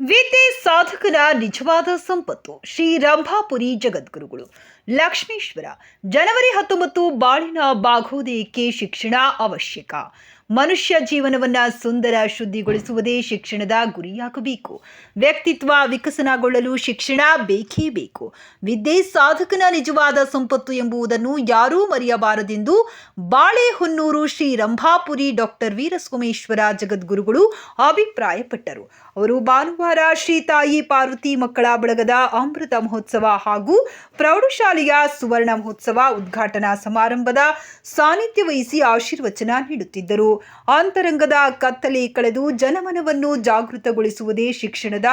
ವಿದ್ಯೆ ಸಾಧಕರ ನಿಜವಾದ ಸಂಪತ್ತು. ಶ್ರೀ ರಂಭಾಪುರಿ ಜಗದ್ಗುರುಗಳು. ಲಕ್ಷ್ಮೀಶ್ವರ ಜನವರಿ ಹತ್ತೊಂಬತ್ತು ಬಾಳಿನ ಬಾಗೋದಯಕ್ಕೆ ಶಿಕ್ಷಣ ಅವಶ್ಯಕ. ಮನುಷ್ಯ ಜೀವನವನ್ನು ಸುಂದರ ಶುದ್ಧಿಗೊಳಿಸುವುದೇ ಶಿಕ್ಷಣದ ಗುರಿಯಾಗಬೇಕು. ವ್ಯಕ್ತಿತ್ವ ವಿಕಸನಗೊಳ್ಳಲು ಶಿಕ್ಷಣ ಬೇಕೇ ಬೇಕು. ವಿದ್ಯೆ ಸಾಧಕನ ನಿಜವಾದ ಸಂಪತ್ತು ಎಂಬುದನ್ನು ಯಾರೂ ಮರೆಯಬಾರದೆಂದು ಬಾಳೆಹೊನ್ನೂರು ಶ್ರೀ ರಂಭಾಪುರಿ ಡಾಕ್ಟರ್ ವೀರಸೋಮೇಶ್ವರ ಜಗದ್ಗುರುಗಳು ಅಭಿಪ್ರಾಯಪಟ್ಟರು. ಅವರು ಭಾನುವಾರ ಶ್ರೀ ತಾಯಿ ಪಾರ್ವತಿ ಮಕ್ಕಳ ಬಳಗದ ಅಮೃತ ಮಹೋತ್ಸವ ಹಾಗೂ ಪ್ರೌಢಶಾಲೆಯ ಸುವರ್ಣ ಮಹೋತ್ಸವ ಉದ್ಘಾಟನಾ ಸಮಾರಂಭದ ಸಾನ್ನಿಧ್ಯ ವಹಿಸಿ ಆಶೀರ್ವಚನ ನೀಡುತ್ತಿದ್ದರು. ಅಂತರಂಗದ ಕತ್ತಲೆ ಕಳೆದು ಜನಮನವನ್ನು ಜಾಗೃತಗೊಳಿಸುವುದೇ ಶಿಕ್ಷಣದ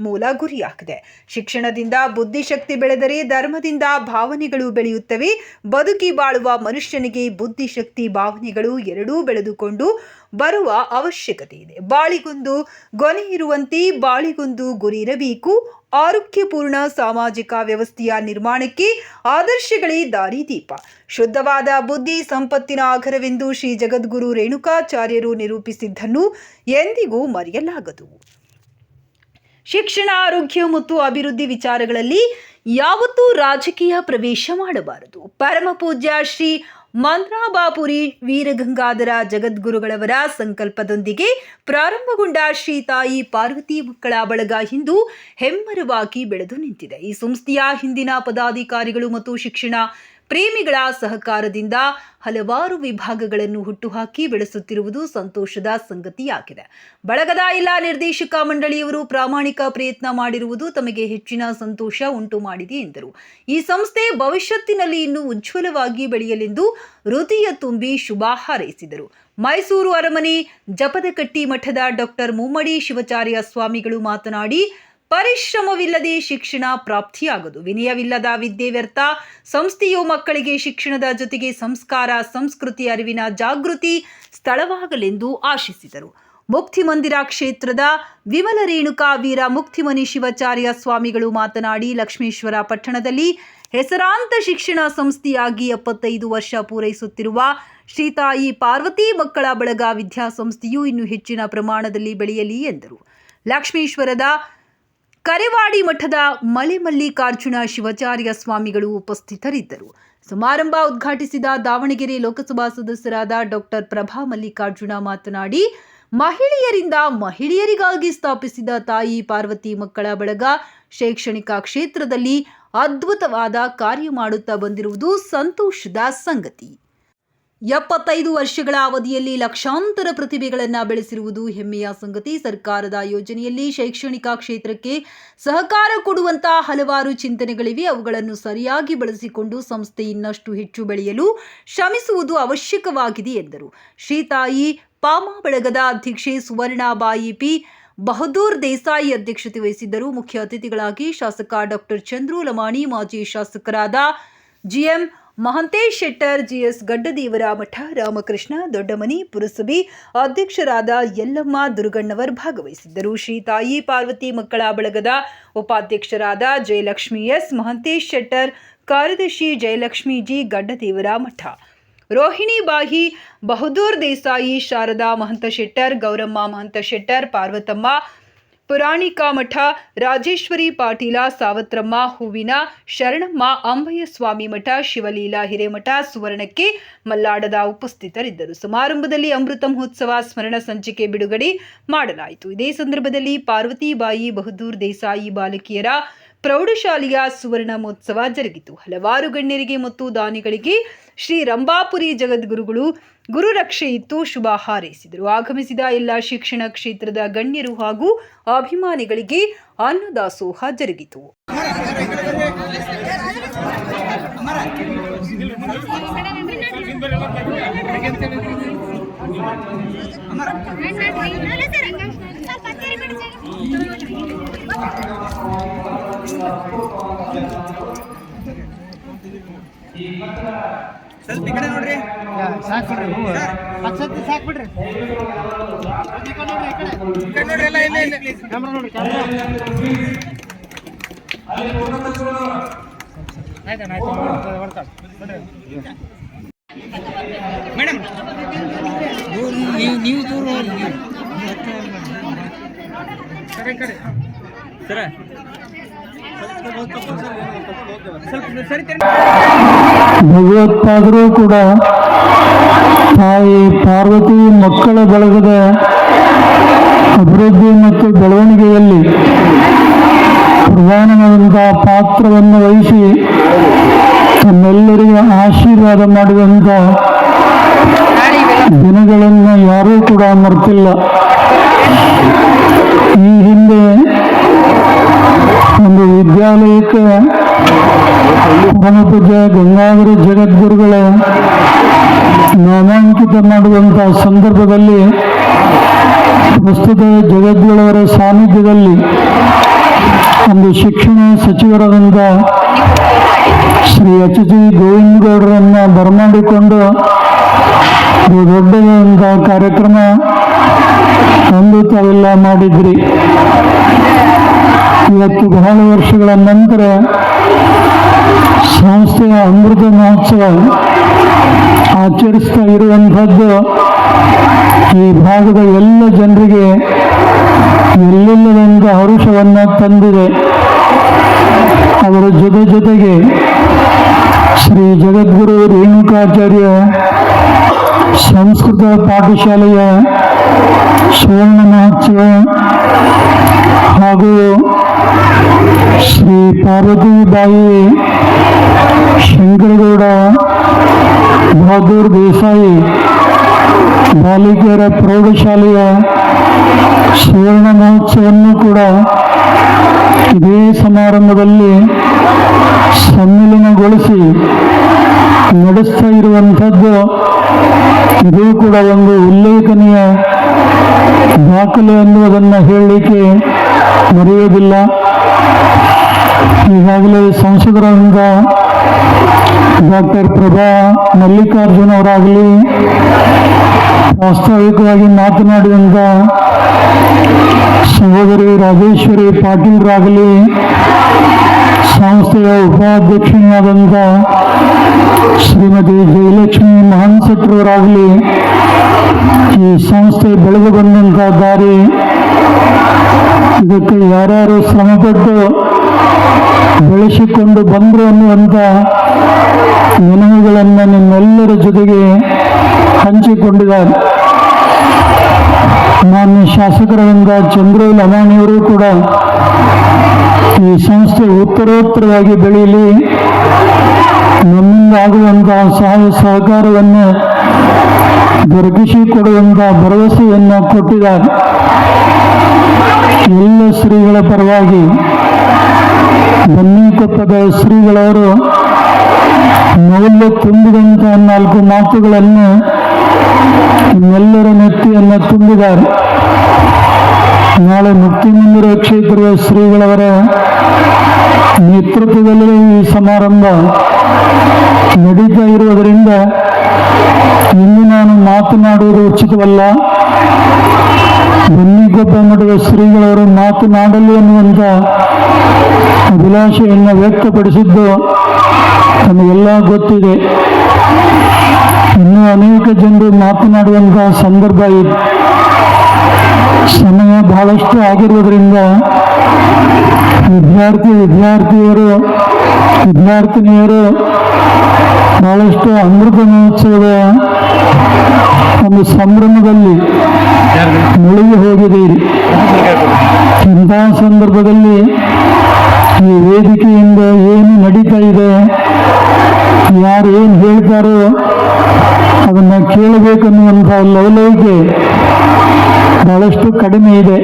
ಮೂಲ ಗುರಿಯಾಗಿದೆ. ಶಿಕ್ಷಣದಿಂದ ಬುದ್ಧಿಶಕ್ತಿ ಬೆಳೆದರೆ ಧರ್ಮದಿಂದ ಭಾವನೆಗಳು ಬೆಳೆಯುತ್ತವೆ. ಬದುಕಿ ಬಾಳುವ ಮನುಷ್ಯನಿಗೆ ಬುದ್ಧಿಶಕ್ತಿ ಭಾವನೆಗಳು ಎರಡೂ ಬೆಳೆದುಕೊಂಡು ಬರುವ ಅವಶ್ಯಕತೆ ಇದೆ. ಬಾಳಿಗೊಂದು ಗೊನೆ ಇರುವಂತೆ ಬಾಳಿಗೊಂದು ಗುರಿ ಇರಬೇಕು. ಆರೋಗ್ಯಪೂರ್ಣ ಸಾಮಾಜಿಕ ವ್ಯವಸ್ಥೆಯ ನಿರ್ಮಾಣಕ್ಕೆ ಆದರ್ಶಗಳೇ ದಾರಿದೀಪ ಶುದ್ಧವಾದ ಬುದ್ಧಿ ಸಂಪತ್ತಿನ ಆಘರವೆಂದು ಶ್ರೀ ಜಗದ್ಗುರು ರೇಣುಕಾಚಾರ್ಯರು ನಿರೂಪಿಸಿದ್ದನ್ನು ಎಂದಿಗೂ ಮರೆಯಲಾಗದು. ಶಿಕ್ಷಣ, ಆರೋಗ್ಯ ಮತ್ತು ಅಭಿವೃದ್ಧಿ ವಿಚಾರಗಳಲ್ಲಿ ಯಾವತ್ತೂ ರಾಜಕೀಯ ಪ್ರವೇಶ ಮಾಡಬಾರದು. ಪರಮ ಪೂಜ್ಯ ಶ್ರೀ ಮಂತ್ರಾಬಾಪುರಿ ವೀರಗಂಗಾಧರ ಜಗದ್ಗುರುಗಳವರ ಸಂಕಲ್ಪದೊಂದಿಗೆ ಪ್ರಾರಂಭಗೊಂಡ ಶ್ರೀ ತಾಯಿ ಪಾರ್ವತಿ ಮಕ್ಕಳ ಬಳಗ ಇಂದು ಹೆಮ್ಮರವಾಗಿ ಬೆಳೆದು ನಿಂತಿದೆ. ಈ ಸಂಸ್ಥೆಯ ಹಿಂದಿನ ಪದಾಧಿಕಾರಿಗಳು ಮತ್ತು ಶಿಕ್ಷಣ ಪ್ರೇಮಿಗಳ ಸಹಕಾರದಿಂದ ಹಲವಾರು ವಿಭಾಗಗಳನ್ನು ಹುಟ್ಟುಹಾಕಿ ಬೆಳೆಸುತ್ತಿರುವುದು ಸಂತೋಷದ ಸಂಗತಿಯಾಗಿದೆ. ಬಳಗದ ಎಲ್ಲ ನಿರ್ದೇಶಕ ಮಂಡಳಿಯವರು ಪ್ರಾಮಾಣಿಕ ಪ್ರಯತ್ನ ಮಾಡಿರುವುದು ತಮಗೆ ಹೆಚ್ಚಿನ ಸಂತೋಷ ಉಂಟು ಮಾಡಿದೆ ಎಂದರು. ಈ ಸಂಸ್ಥೆ ಭವಿಷ್ಯತ್ತಿನಲ್ಲಿ ಇನ್ನೂ ಉಜ್ವಲವಾಗಿ ಬೆಳೆಯಲೆಂದು ಹೃದಯ ತುಂಬಿ ಶುಭ ಹಾರೈಸಿದರು. ಮೈಸೂರು ಅರಮನೆ, ಜಪದಕಟ್ಟಿ ಮಠದ ಡಾಕ್ಟರ್ ಮುಮ್ಮಡಿ ಶಿವಾಚಾರ್ಯ ಸ್ವಾಮಿಗಳು ಮಾತನಾಡಿ ಪರಿಶ್ರಮವಿಲ್ಲದೆ ಶಿಕ್ಷಣ ಪ್ರಾಪ್ತಿಯಾಗದು. ವಿನಯವಿಲ್ಲದ ವಿದ್ಯೆ ವ್ಯರ್ಥ. ಸಂಸ್ಥೆಯು ಮಕ್ಕಳಿಗೆ ಶಿಕ್ಷಣದ ಜೊತೆಗೆ ಸಂಸ್ಕಾರ, ಸಂಸ್ಕೃತಿ ಅರಿವಿನ ಜಾಗೃತಿ ಸ್ಥಳವಾಗಲೆಂದು ಆಶಿಸಿದರು. ಮುಕ್ತಿ ಮಂದಿರ ಕ್ಷೇತ್ರದ ವಿಮಲ ರೇಣುಕಾ ವೀರ ಮುಕ್ತಿಮನಿ ಶಿವಾಚಾರ್ಯ ಸ್ವಾಮಿಗಳು ಮಾತನಾಡಿ, ಲಕ್ಷ್ಮೇಶ್ವರ ಪಟ್ಟಣದಲ್ಲಿ ಹೆಸರಾಂತ ಶಿಕ್ಷಣ ಸಂಸ್ಥೆಯಾಗಿ ಎಪ್ಪತ್ತೈದು ವರ್ಷ ಪೂರೈಸುತ್ತಿರುವ ಶ್ರೀ ತಾಯಿ ಪಾರ್ವತಿ ಮಕ್ಕಳ ಬಳಗ ವಿದ್ಯಾಸಂಸ್ಥೆಯು ಇನ್ನೂ ಹೆಚ್ಚಿನ ಪ್ರಮಾಣದಲ್ಲಿ ಬೆಳೆಯಲಿ ಎಂದರು. ಲಕ್ಷ್ಮೇಶ್ವರದ ಕರೆವಾಡಿ ಮಠದ ಮಲೆಮಲ್ಲಿಕಾರ್ಜುನ ಶಿವಾಚಾರ್ಯ ಸ್ವಾಮಿಗಳು ಉಪಸ್ಥಿತರಿದ್ದರು. ಸಮಾರಂಭ ಉದ್ಘಾಟಿಸಿದ ದಾವಣಗೆರೆ ಲೋಕಸಭಾ ಸದಸ್ಯರಾದ ಡಾಕ್ಟರ್ ಪ್ರಭಾ ಮಲ್ಲಿಕಾರ್ಜುನ ಮಾತನಾಡಿ, ಮಹಿಳೆಯರಿಂದ ಮಹಿಳೆಯರಿಗಾಗಿ ಸ್ಥಾಪಿಸಿದ ತಾಯಿ ಪಾರ್ವತಿ ಮಕ್ಕಳ ಬಳಗ ಶೈಕ್ಷಣಿಕ ಕ್ಷೇತ್ರದಲ್ಲಿ ಅದ್ಭುತವಾದ ಕಾರ್ಯ ಮಾಡುತ್ತಾ ಬಂದಿರುವುದು ಸಂತೋಷದ ಸಂಗತಿ. ಎಪ್ಪತ್ತೈದು ವರ್ಷಗಳ ಅವಧಿಯಲ್ಲಿ ಲಕ್ಷಾಂತರ ಪ್ರತಿಭೆಗಳನ್ನು ಬೆಳೆಸಿರುವುದು ಹೆಮ್ಮೆಯ ಸಂಗತಿ. ಸರ್ಕಾರದ ಯೋಜನೆಯಲ್ಲಿ ಶೈಕ್ಷಣಿಕ ಕ್ಷೇತ್ರಕ್ಕೆ ಸಹಕಾರ ಕೊಡುವಂತಹ ಹಲವಾರು ಚಿಂತನೆಗಳಿವೆ. ಅವುಗಳನ್ನು ಸರಿಯಾಗಿ ಬಳಸಿಕೊಂಡು ಸಂಸ್ಥೆ ಇನ್ನಷ್ಟು ಹೆಚ್ಚು ಬೆಳೆಯಲು ಶ್ರಮಿಸುವುದು ಅವಶ್ಯಕವಾಗಿದೆ ಎಂದರು. ಶ್ರೀತಾಯಿ ಪಾಮ ಬಳಗದ ಅಧ್ಯಕ್ಷೆ ಸುವರ್ಣಾಬಾಯಿ ಪಿ. ಬಹದ್ದೂರ್ ದೇಸಾಯಿ ಅಧ್ಯಕ್ಷತೆ ವಹಿಸಿದ್ದರು. ಮುಖ್ಯ ಅತಿಥಿಗಳಾಗಿ ಶಾಸಕ ಡಾಕ್ಟರ್ ಚಂದ್ರು ಲಮಾಣಿ ಮಾಜಿ ಶಾಸಕರಾದ GM Mahantesh Shettar, GS Gaddadevaramath Ramakrishna, Doddamani ಪುರಸಭೆ ಅಧ್ಯಕ್ಷರಾದ ಯಲ್ಲಮ್ಮ ದುರ್ಗಣ್ಣವರ್ ಭಾಗವಹಿಸಿದ್ದರು. ಶ್ರೀ ತಾಯಿ ಪಾರ್ವತಿ ಮಕ್ಕಳ ಬಳಗದ ಉಪಾಧ್ಯಕ್ಷರಾದ ಜಯಲಕ್ಷ್ಮಿ ಎಸ್, ಮಹಂತೇಶ್ ಶೆಟ್ಟರ್, ಕಾರ್ಯದರ್ಶಿ ಜಯಲಕ್ಷ್ಮಿ ಜಿ ಗಡ್ಡದೇವರ ಮಠ ರೋಹಿಣಿ ಬಾಹಿ ಬಹದ್ದೂರ್ ದೇಸಾಯಿ, ಶಾರದಾ ಮಹಂತ ಶೆಟ್ಟರ್, ಗೌರಮ್ಮ ಮಹಂತ ಶೆಟ್ಟರ್, ಪಾರ್ವತಮ್ಮ ಪುರಾಣಿಕ ಮಠ ರಾಜೇಶ್ವರಿ ಪಾಟೀಲ ಸಾವತ್ರಮ್ಮ ಹೂವಿನ ಶರಣಮ್ಮ ಅಂಬಯ್ಯ ಸ್ವಾಮಿ ಮಠ ಶಿವಲೀಲಾ ಹಿರೇಮಠ ಸುವರ್ಣಕ್ಕೆ ಮಲ್ಲಾಡದ ಉಪಸ್ಥಿತರಿದ್ದರು. ಸಮಾರಂಭದಲ್ಲಿ ಅಮೃತ ಮಹೋತ್ಸವ ಸ್ಮರಣ ಸಂಚಿಕೆ ಬಿಡುಗಡೆ ಮಾಡಲಾಯಿತು. ಇದೇ ಸಂದರ್ಭದಲ್ಲಿ ಪಾರ್ವತಿಬಾಯಿ ಬಹದ್ದೂರ್ ದೇಸಾಯಿ ಬಾಲಕಿಯರ ಪ್ರೌಢಶಾಲೆಯ ಸುವರ್ಣ ಮಹೋತ್ಸವ ಜರುಗಿತು. ಹಲವಾರು ಗಣ್ಯರಿಗೆ ಮತ್ತು ದಾನಿಗಳಿಗೆ ಶ್ರೀ ರಂಭಾಪುರಿ ಜಗದ್ಗುರುಗಳು ಗುರುರಕ್ಷೆ ಇತ್ತು ಶುಭ ಹಾರೈಸಿದರು. ಆಗಮಿಸಿದ ಎಲ್ಲ ಶಿಕ್ಷಣ ಕ್ಷೇತ್ರದ ಗಣ್ಯರು ಹಾಗೂ ಅಭಿಮಾನಿಗಳಿಗೆ ಅನ್ನದಾಸೋಹ ಜರುಗಿತು. ಸ್ವಲ್ಪ ಈ ಕಡೆ ನೋಡ್ರಿ. ಸಾಕು ಹತ್ತು ಸತಿ ಸಾಕು ಬಿಡ್ರಿ. ನೋಡ್ರಿ, ಈ ಕಡೆ. ನೋಡ್ರಿ ಎಲ್ಲ ಇಲ್ಲ ಇಲ್ಲ. ಕ್ಯಾಮ್ರಾ ನೋಡಿ ಕ್ಯಾಮ್ರಾ. ಆಯ್ತು ಆಯ್ತು ಮೇಡಮ್ ನೀವು ನೀವು ದೂರ ನೀವು ಕಡೆ ಸರ ಸರಿ. ಭಗವತ್ತಾದರೂ ಕೂಡ ತಾಯಿ ಪಾರ್ವತಿ ಮಕ್ಕಳ ಬಳಗದ ಅಭಿವೃದ್ಧಿ ಮತ್ತು ಬೆಳವಣಿಗೆಯಲ್ಲಿ ಪ್ರಧಾನವಾದಂತಹ ಪಾತ್ರವನ್ನು ವಹಿಸಿ ತಮ್ಮೆಲ್ಲರಿಗೆ ಆಶೀರ್ವಾದ ಮಾಡಿದಂಥ ದಿನಗಳನ್ನು ಯಾರೂ ಕೂಡ ಮರೆತಿಲ್ಲ. ಈ ಹಿಂದೆ ಒಂದು ವಿದ್ಯಾಲಯಕ್ಕೆ ಪರಮಪೂಜ್ಯ ಗಂಗಾಧರ ಜಗದ್ಗುರುಗಳ ನಾಮಾಂಕಿತ ಮಾಡುವಂಥ ಸಂದರ್ಭದಲ್ಲಿ ಪ್ರಸ್ತುತ ಜಗದ್ಗುರುವರ ಸಾನ್ನಿಧ್ಯದಲ್ಲಿ ಒಂದು ಶಿಕ್ಷಣ ಸಚಿವರಾದಂಥ ಶ್ರೀ ಎಚ್ ಜಿ ಗೋವಿಂದಗೌಡರನ್ನು ಬರಮಾಡಿಕೊಂಡು ಒಂದು ಕಾರ್ಯಕ್ರಮ ಒಂದು ತಾವೆಲ್ಲ ಮಾಡಿದ್ರಿ. ಇವತ್ತು ಬಹಳ ವರ್ಷಗಳ ನಂತರ ಸಂಸ್ಥೆಯ ಅಮೃತ ಮಹೋತ್ಸವ ಆಚರಿಸ್ತಾ ಇರುವಂಥದ್ದು ಈ ಭಾಗದ ಎಲ್ಲ ಜನರಿಗೆ ಎಲ್ಲೆಲ್ಲದಂಥ ಹರುಷವನ್ನು ತಂದಿದೆ. ಅವರ ಜೊತೆ ಜೊತೆಗೆ ಶ್ರೀ ಜಗದ್ಗುರು ರೇಣುಕಾಚಾರ್ಯ ಸಂಸ್ಕೃತ ಪಾಠಶಾಲೆಯ ಸುವರ್ಣ ಮಹೋತ್ಸವ ಹಾಗೂ ಶ್ರೀ ಪಾರ್ವತಿಬಾಯಿ, ಶಂಕರಗೌಡ, ಬಹದ್ದೂರ್ ದೇಸಾಯಿ ಬಾಲಿಕೆಯರ ಪ್ರೌಢಶಾಲೆಯ ಸುವರ್ಣ ಮಹೋತ್ಸವವನ್ನು ಕೂಡ ಇದೇ ಸಮಾರಂಭದಲ್ಲಿ ಸಮ್ಮಿಲನಗೊಳಿಸಿ ನಡೆಸ್ತಾ ಇರುವಂಥದ್ದು, ಇದು ಕೂಡ ಒಂದು ಉಲ್ಲೇಖನೀಯ ದಾಖಲೆ ಅನ್ನುವುದನ್ನು ಹೇಳಲಿಕ್ಕೆ ಮರೆಯುವುದಿಲ್ಲ. ಈಗಾಗಲೇ ಸಂಸದರಾದ ಡಾಕ್ಟರ್ ಪ್ರಭಾ ಮಲ್ಲಿಕಾರ್ಜುನ್ ಅವರಾಗಲಿ ವಾಸ್ತವಿಕವಾಗಿ ಮಾತನಾಡಿದಂಥ ಸಹೋದರಿ ರಾಜೇಶ್ವರಿ ಪಾಟೀಲ್ರಾಗಲಿ, ಸಂಸ್ಥೆಯ ಉಪಾಧ್ಯಕ್ಷನಾದಂಥ ಶ್ರೀಮತಿ ಜಯಲಕ್ಷ್ಮಿ ಮಹಾನ್ಸಟ್ರವರಾಗಲಿ ಈ ಸಂಸ್ಥೆ ಬೆಳೆದು ಬಂದಂಥ ದಾರಿ ಇದಕ್ಕೆ ಯಾರ್ಯಾರು ಶ್ರಮಪಟ್ಟು ಬೆಳೆಸಿಕೊಂಡು ಬಂದರು ಅನ್ನುವಂಥ ನೆನವುಗಳನ್ನು ನಿಮ್ಮೆಲ್ಲರ ಜೊತೆಗೆ ಹಂಚಿಕೊಂಡಿದ್ದಾರೆ. ಮಾನ್ಯ ಶಾಸಕರಾದಂಥ ಚಂದ್ರ ಲಮಾಣಿಯವರು ಕೂಡ ಈ ಸಂಸ್ಥೆ ಉತ್ತರೋತ್ತರವಾಗಿ ಬೆಳೆಯಲಿ. ನಮ್ಮಿಂದ ಆಗುವಂತಹ ಸಹಾಯ ಸಹಕಾರವನ್ನು ದೊರಕಿಸಿಕೊಡುವಂತಹ ಭರವಸೆಯನ್ನು ಕೊಟ್ಟಿದ್ದಾರೆ ಎಲ್ಲ ಶ್ರೀಗಳ ಪರವಾಗಿ ಬನ್ನಿಕೊಪ್ಪದ ಶ್ರೀಗಳವರು ಮೌಲ್ಯ ತುಂಬಿದಂತಹ ನಾಲ್ಕು ಮಾತುಗಳನ್ನು ಎಲ್ಲರ ನೆತ್ತಿಯನ್ನು ತುಂಬಿದ್ದಾರೆ. ನಾಳೆ ಮುಕ್ತಿ ಮಂದಿರ ಕ್ಷೇತ್ರದ ಶ್ರೀಗಳವರ ನೇತೃತ್ವದಲ್ಲಿ ಈ ಸಮಾರಂಭ ನಡೀತಾ ಇರುವುದರಿಂದ ಇನ್ನು ನಾನು ಮಾತನಾಡುವುದು ಉಚಿತವಲ್ಲ. ಬನ್ನಿಗೊಬ್ಬ ಮಠದ ಶ್ರೀಗಳವರು ಮಾತನಾಡಲಿ ಅನ್ನುವಂಥ ಅಭಿಲಾಷೆಯನ್ನು ವ್ಯಕ್ತಪಡಿಸಿದ್ದು ನಮಗೆಲ್ಲ ಗೊತ್ತಿದೆ. ಇನ್ನೂ ಅನೇಕ ಜನರು ಮಾತನಾಡುವಂತಹ ಸಂದರ್ಭ ಇದೆ. ಬಹಳಷ್ಟು ಆಗಿರುವುದರಿಂದ ವಿದ್ಯಾರ್ಥಿ ವಿದ್ಯಾರ್ಥಿಯರು, ವಿದ್ಯಾರ್ಥಿನಿಯರು ಬಹಳಷ್ಟು ಅಮೃತ ಮಹೋತ್ಸವದ ಒಂದು ಸಂಭ್ರಮದಲ್ಲಿ ಮುಳುಗಿ ಹೋಗಿದ್ದೀರಿ ಇಂತಹ ಸಂದರ್ಭದಲ್ಲಿ ಈ ವೇದಿಕೆಯಿಂದ ಏನು ನಡೀತಾ ಇದೆ, ಯಾರು ಏನು ಹೇಳ್ತಾರೋ ಅದನ್ನು ಕೇಳಬೇಕನ್ನುವಂಥ ಲವಲವಿಕೆ ಬಹಳಷ್ಟು ಕಡಿಮೆ ಇದೆ.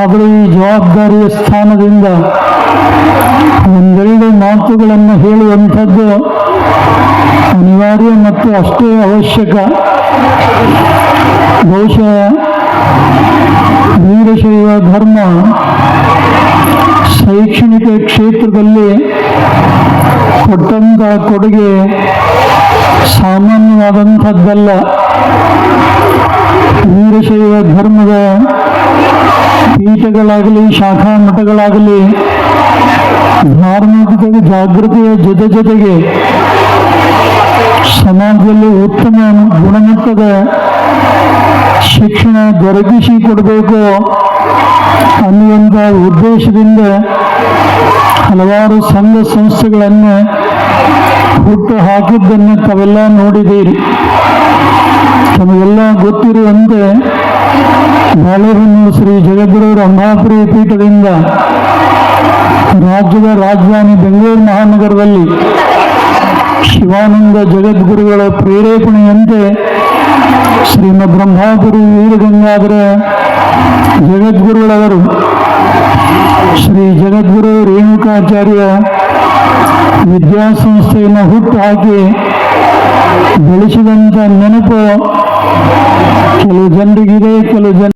ಆದರೆ ಈ ಜವಾಬ್ದಾರಿಯ ಸ್ಥಾನದಿಂದ ಒಂದೆರಡು ಮಾತುಗಳನ್ನು ಹೇಳುವಂಥದ್ದು ಅನಿವಾರ್ಯ ಮತ್ತು ಅಷ್ಟೇ ಅವಶ್ಯಕ. ಬಹುಶಃ ವೀರಶೈವ ಧರ್ಮ ಶೈಕ್ಷಣಿಕ ಕ್ಷೇತ್ರದಲ್ಲಿ ಕೊಟ್ಟಂಥ ಕೊಡುಗೆ ಸಾಮಾನ್ಯವಾದಂಥದ್ದಲ್ಲ. ವೀರಶೈವ ಧರ್ಮದ ಪೀಠಗಳಾಗಲಿ, ಶಾಖಾ ಮಠಗಳಾಗಲಿ ಧಾರ್ಮಿಕ ಜಾಗೃತಿಯ ಜೊತೆ ಜೊತೆಗೆ ಸಮಾಜದಲ್ಲಿ ಉತ್ತಮ ಗುಣಮಟ್ಟದ ಶಿಕ್ಷಣ ದೊರಕಿಸಿ ಕೊಡಬೇಕು ಅನ್ನುವಂಥ ಉದ್ದೇಶದಿಂದ ಹಲವಾರು ಸಂಘ ಸಂಸ್ಥೆಗಳನ್ನು ಹುಟ್ಟು ಹಾಕಿದ್ದನ್ನು ತಾವೆಲ್ಲ ನೋಡಿದ್ದೀರಿ. ತಮಗೆಲ್ಲ ಗೊತ್ತಿರುವಂತೆ ಬಾಳೆಹೊನ್ನೂರು ಶ್ರೀ ಜಗದ್ಗುರು ರಂಭಾಪುರಿ ಪೀಠದಿಂದ ರಾಜ್ಯದ ರಾಜಧಾನಿ ಬೆಂಗಳೂರು ಮಹಾನಗರದಲ್ಲಿ ಶಿವಾನಂದ ಜಗದ್ಗುರುಗಳ ಪ್ರೇರೇಪಣೆಯಂತೆ ಶ್ರೀಮದ್ ಬ್ರಹ್ಮಾಪುರಿ ವೀರಗಂಗಾಧರ ಜಗದ್ಗುರುಗಳವರು ಶ್ರೀ ಜಗದ್ಗುರು ರೇಣುಕಾಚಾರ್ಯ ವಿದ್ಯಾಸಂಸ್ಥೆಯನ್ನು ಹುಟ್ಟು ಹಾಕಿ ಬೆಳೆಸಿದಂಥ ನೆನಪು ಕೆಲವು ಜನರಿಗಿದೆ ಕೆಲವು ಜನ